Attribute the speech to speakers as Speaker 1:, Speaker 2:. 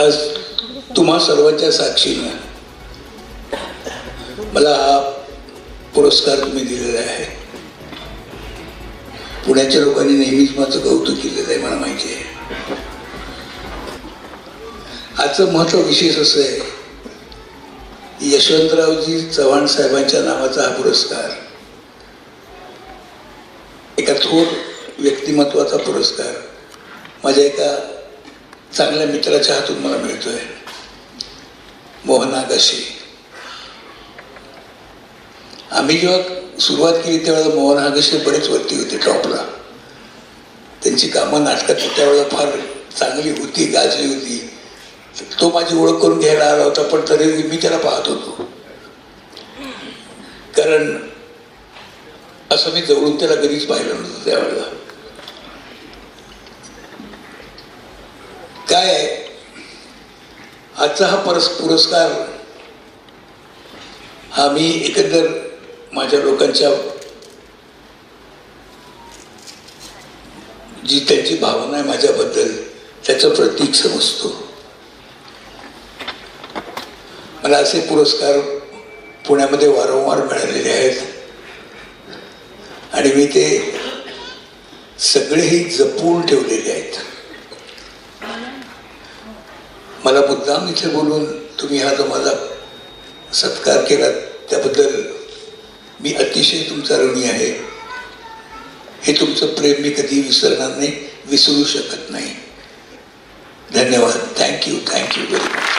Speaker 1: आज तुम्हा सर्वांच्या साक्षीनं मला हा पुरस्कार तुम्ही दिलेला आहे. पुण्याच्या लोकांनी नेहमीच माझं कौतुक केलेलं आहे मला माहिती आहे. आजचं महत्त्व विशेष असं आहे यशवंतरावजी चव्हाण साहेबांच्या नावाचा हा पुरस्कार एका थोर व्यक्तिमत्वाचा पुरस्कार माझ्या एका चांगल्या मित्राच्या हातून मला मिळतोय. मोहन गशी आम्ही जेव्हा सुरुवात केली त्यावेळेला मोहन बरेच वरती होते टॉपला. त्यांची कामं नाटकात त्यावेळेला फार चांगली होती गाजली होती. तो माझी ओळख करून घ्यायला आला होता पण तरी मी त्याला पाहत होतो. कारण असं मी जवळून त्याला कधीच पाहिलं नव्हतं त्यावेळेला काय आहे आजचा हा परस पुरस्कार हा मी एकंदर माझ्या लोकांच्या जी त्यांची भावना आहे माझ्याबद्दल त्याचं प्रतीक समजतो. मला असे पुरस्कार पुण्यामध्ये वारंवार मिळालेले आहेत. आणि मी ते सगळेही जपून ठेवलेले आहेत. मला मुद्दाम इथे बोलून तुम्ही हा जो माझा सत्कार केला त्याबद्दल मी अतिशय तुमचा ऋणी आहे. हे तुमचं प्रेम मी कधी विसरणार नाही विसरू शकत नाही. धन्यवाद. Thank you thank you very much